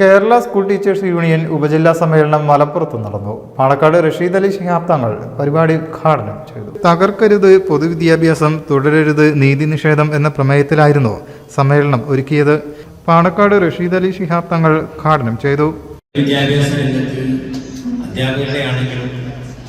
Kerala school teachers union ഉപജില്ലാ സമ്മേളനം മലപ്പുറത്ത് നടന്നു. പാണക്കാട് റഷീദ് അലി ശിഹാബ് തങ്ങൾ പരിപാടി ഉദ്ഘാടനം ചെയ്തു. തകർക്കരുത് പൊതുവിദ്യാഭ്യാസം തുടരരുത് നീതി നിഷേധം എന്ന പ്രമേയത്തിലായിരുന്നു സമ്മേളനം ഒരുക്കിയത്. പാണക്കാട് റഷീദ് അലി ശിഹാബ് തങ്ങൾ ഉദ്ഘാടനം ചെയ്തു. വിദ്യാഭ്യാസ രംഗത്ത് അധ്യാപകരുടെ ആണെങ്കിലും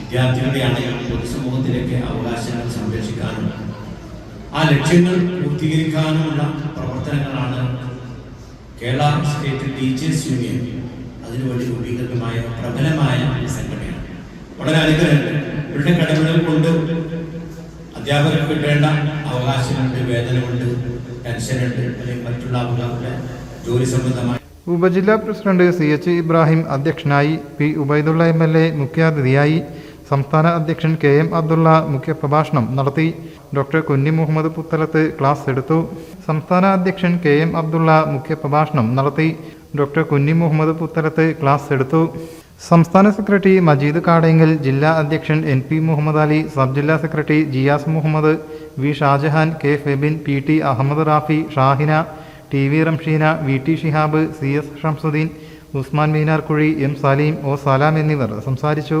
വിദ്യാർത്ഥികളുടെ ആണെങ്കിലും പൊതുസമൂഹത്തിലേക്ക് അവകാശങ്ങൾ സംരക്ഷിക്കാനും ആ ലക്ഷ്യങ്ങൾ പൂർത്തീകരിക്കാനുമുള്ള പ്രവർത്തനങ്ങളാണ് കേരള സ്റ്റേറ്റ് ടീച്ചേഴ്സ് യൂണിയൻ അതിനുവേണ്ടി രൂപീകൃതമായ പ്രബലമായ സംഘടനയാണ്. വളരെ അനുഗ്രഹമുണ്ട് ഇവരുടെ കടമകൾ കൊണ്ട് അധ്യാപകർക്ക് കിട്ടേണ്ട അവകാശമുണ്ട് വേതനമുണ്ട് പെൻഷനുണ്ട് അല്ലെങ്കിൽ മറ്റുള്ള അവരുടെ ജോലി സംബന്ധമായി ഉപജില്ലാ പ്രസിഡന്റ് സി എച്ച് ഇബ്രാഹിം അധ്യക്ഷനായി P Ubaidulla M L A മുഖ്യാതിഥിയായി സംസ്ഥാന അധ്യക്ഷൻ കെ എം അബ്ദുള്ള മുഖ്യപ്രഭാഷണം നടത്തി ഡോക്ടർ കുഞ്ഞി മുഹമ്മദ് പുത്തലത്ത് ക്ലാസ് എടുത്തു. സംസ്ഥാന അധ്യക്ഷൻ കെ എം അബ്ദുള്ള മുഖ്യപ്രഭാഷണം നടത്തി ഡോക്ടർ കുഞ്ഞി മുഹമ്മദ് പുത്തലത്ത് ക്ലാസ് എടുത്തു. സംസ്ഥാന സെക്രട്ടറി മജീദ് കാടയങ്കൽ ജില്ലാ അധ്യക്ഷൻ N P Muhammad Ali sub ജില്ലാ secretary Jiyas Muhammad V Shajahan K Febin P T Ahammad Rafi Shahina T V Ramsheena V T Shihab C S Shamsudheen Usman Meenarkuzhi M Saleem O Salam എന്നിവർ സംസാരിച്ചു.